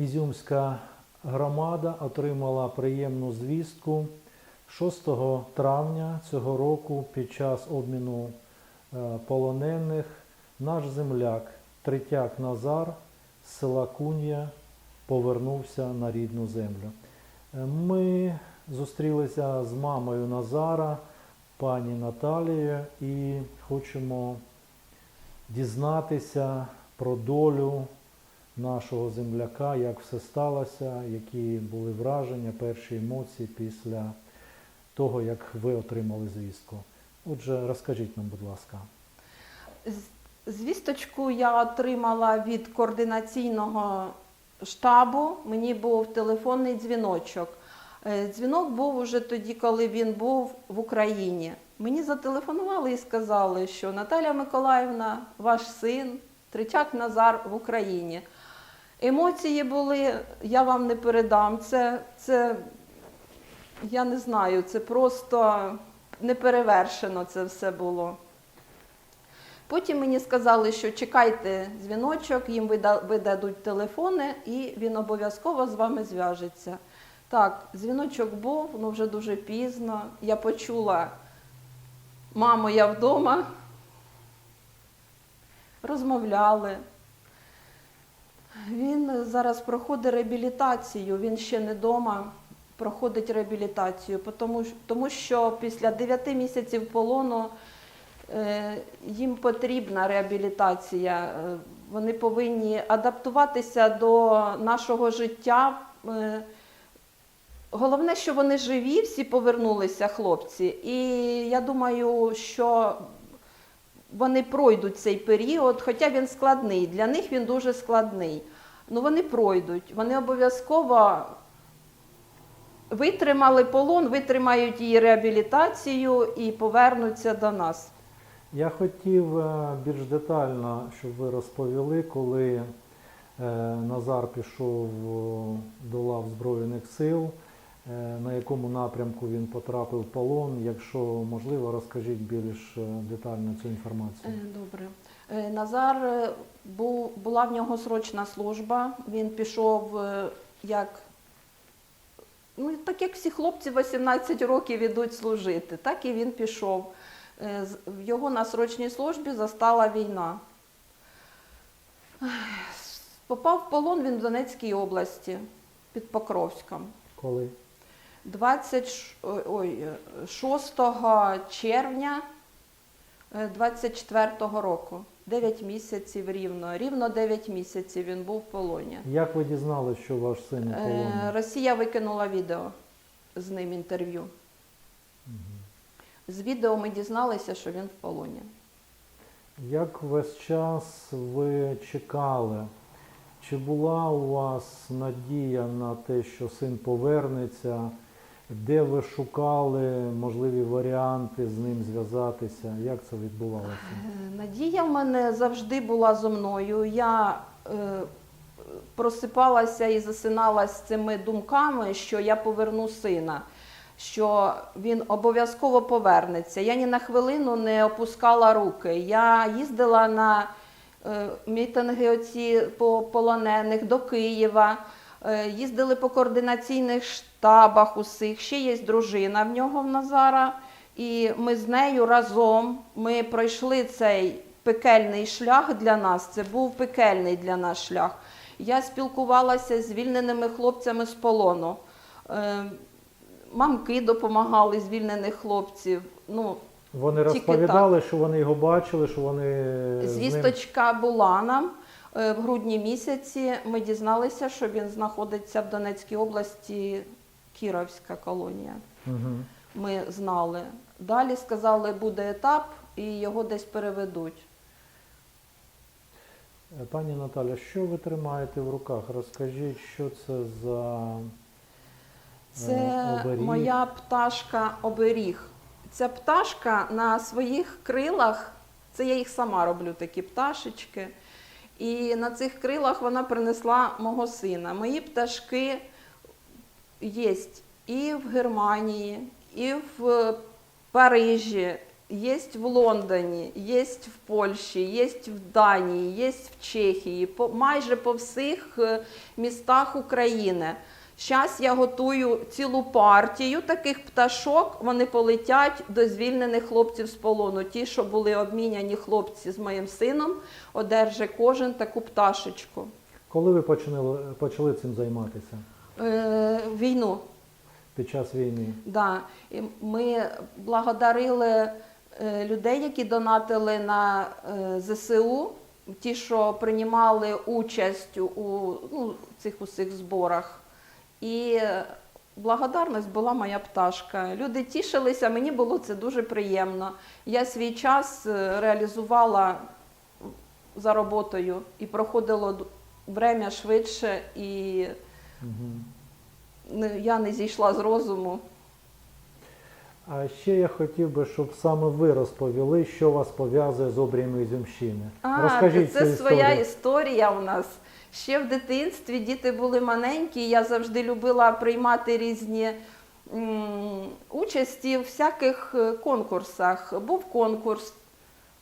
Ізюмська громада отримала приємну звістку 6 травня цього року під час обміну е, полонених наш земляк Третяк Назар з села Кун'я повернувся на рідну землю. Е, Ми зустрілися з мамою Назара, пані Наталією, і хочемо дізнатися про долю нашого земляка, як все сталося, які були враження, перші емоції після того, як ви отримали звістку. Отже, розкажіть нам, будь ласка. Звісточку я отримала від координаційного штабу. Мені був телефонний дзвіночок. Е, Дзвінок був уже тоді, коли він був в Україні. Мені зателефонували і сказали, що Наталя Миколаївна, ваш син, Третяк Назар в Україні. Емоції були, я вам не передам. Це, це я не знаю, це просто неперевершено це все було. Потім мені сказали, що чекайте дзвіночок, їм видадуть телефони, і він обов'язково з вами зв'яжеться. Так, дзвіночок був, ну вже дуже пізно. Я почула, мамо, я вдома. Розмовляли. Він зараз проходить реабілітацію, він ще не вдома, проходить реабілітацію, тому, тому що після 9 місяців полону Е, їм потрібна реабілітація. Е, Вони повинні адаптуватися до нашого життя. Е, Головне, що вони живі, всі повернулися, хлопці. І я думаю, що вони пройдуть цей період, хоча він складний. Для них він дуже складний. Ну вони пройдуть. Вони обов'язково витримали полон, витримають її реабілітацію і повернуться до нас. Я хотів е, більш детально, щоб ви розповіли, коли е, Назар пішов е, до лав Збройних сил, на якому напрямку він потрапив в полон. Якщо можливо, розкажіть більш е, детально цю інформацію. Е, Добре. Е, Назар е, був, була в нього срочна служба. Він пішов е, як. Ну, так як всі хлопці 18 років ідуть служити, так і він пішов. Е, В його на срочній службі застала війна. Попав в полон він в Донецькій області під Покровськом. Коли? 26 ой, е, 6 червня 24-го року. 9 місяців рівно. Рівно 9 місяців він був в полоні. Як ви дізналися, що ваш син у полоні? Е, Росія викинула відео з ним інтерв'ю. З відео ми дізналися, що він в полоні. Як весь час ви чекали? Чи була у вас надія на те, що син повернеться? Де ви шукали можливі варіанти з ним зв'язатися? Як це відбувалося? Е, Надія в мене завжди була зо мною. Я е, просипалася і засинала з цими думками, що я поверну сина, що він обов'язково повернеться. Я ні на хвилину не опускала руки. Я їздила на е, мітинги оці по полонених до Києва. Е, Їздили по координаційних штабах усіх. Ще є дружина в нього в Назара. І ми з нею разом ми пройшли цей пекельний шлях для нас. Це був пекельний для нас шлях. Я спілкувалася з звільненими хлопцями з полону. Е, Мамки допомагали звільнених хлопців. Ну, Вони розповідали, що вони його бачили, що вони. Звісточка була нам в грудні місяці. Ми дізналися, що він знаходиться в Донецькій області, Кіровська колонія. Мгм. Ми знали. Далі сказали, буде етап, і його десь переведуть. Е, Пані Наталя, що ви тримаєте в руках? Розкажіть, що це за Це Е, оберіг. моя пташка оберіг. Ця пташка на своїх крилах, це я їх сама роблю, такі пташечки. І на цих крилах вона принесла мого сина. Мої пташки є і в Германії, і в Парижі, є в Лондоні, є в Польщі, є в Данії, є в Чехії, майже по всіх е, містах України. Зараз я готую цілу партію таких пташок. Вони полетять до звільнених хлопців з полону. Ті, що були обміняні хлопці з моїм сином, одержить кожен таку пташечку. Коли ви почали, почали цим займатися? Е, війну. Під час війни? Да. І ми благодарили е, людей, які донатили на е, ЗСУ, ті, що приймали участь у ну, цих усіх зборах. І благодарність була моя пташка. Люди тішилися, мені було це дуже приємно. Я свій час е, реалізувала за роботою і проходило время швидше, і Угу. я не зійшла з розуму. А ще я хотів би, щоб саме ви розповіли, що вас пов'язує з обріями Ізюмщини. А, Розкажіть це цю своя історію. історія у нас. Ще в дитинстві діти були маленькі, я завжди любила приймати різні м, участі в всяких е, конкурсах. Був конкурс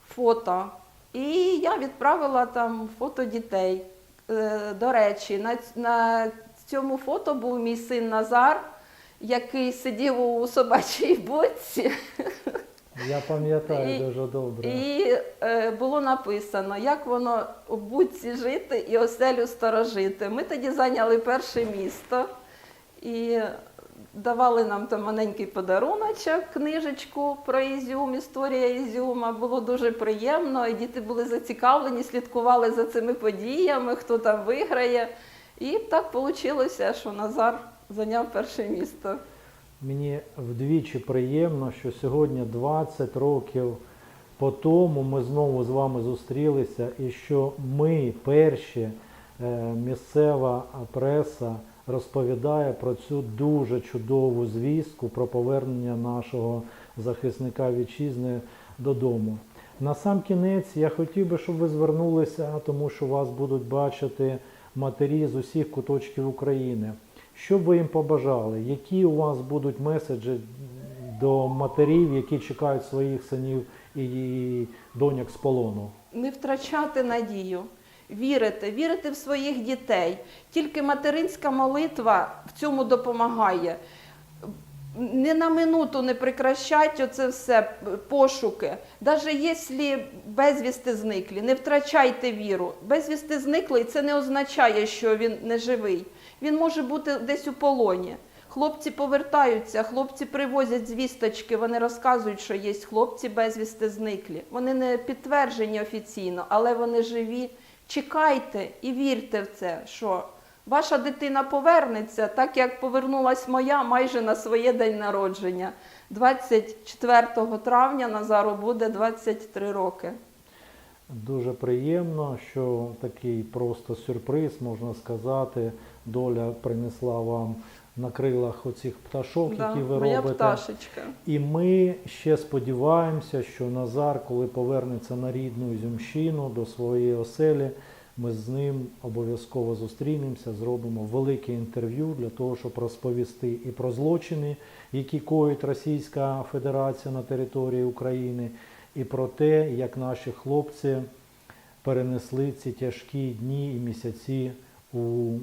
фото, і я відправила там фото дітей. Е, До речі, на, ць- на цьому фото був мій син Назар, який сидів у собачій будці. Я пам'ятаю І- дуже добре. І е, було написано, як воно у будці жити і оселю сторожити. Ми тоді зайняли перше місто і давали нам там маленький подаруночок, книжечку про Ізюм, історія Ізюма. Було дуже приємно, і діти були зацікавлені, слідкували за цими подіями, хто там виграє. І так вийшло, що Назар зайняв перше місто. Мені вдвічі приємно, що сьогодні 20 років по тому ми знову з вами зустрілися, і що ми, перші, е, місцева преса, розповідає про цю дуже чудову звістку про повернення нашого захисника вітчизни додому. На сам кінець я хотів би, щоб ви звернулися, тому що вас будуть бачити матері з усіх куточків України. Що ви їм побажали? Які у вас будуть меседжі до матерів, які чекають своїх синів і доньок з полону? не втрачати надію, вірити, вірити в своїх дітей. Тільки материнська молитва в цьому допомагає. Не на минуту не прекращать оце все пошуки. Навіть якщо безвісти зниклі, не втрачайте віру. Безвісти зниклий це не означає, що він не живий. Він може бути десь у полоні. Хлопці повертаються, хлопці привозять звісточки, вони розказують, що є хлопці безвісти зниклі. Вони не підтверджені офіційно, але вони живі. Чекайте і вірте в це, що ваша дитина повернеться, так як повернулась моя майже на своє день народження. 24 травня Назару буде 23 роки. Дуже приємно, що такий просто сюрприз, можна сказати, доля принесла вам на крилах оцих пташок, Да, які ви моя робите. пташечка. І ми ще сподіваємося, що Назар, коли повернеться на рідну Ізюмщину до своєї оселі, ми з ним обов'язково зустрінемося, зробимо велике інтерв'ю для того, щоб розповісти і про злочини, які коїть Російська Федерація на території України, і про те, як наші хлопці перенесли ці тяжкі дні і місяці у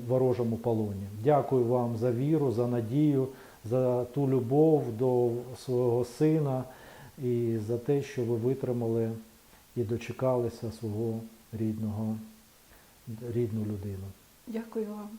ворожому полоні. Дякую вам за віру, за надію, за ту любов до свого сина і за те, що ви витримали і дочекалися свого рідного, рідну людину. Дякую вам.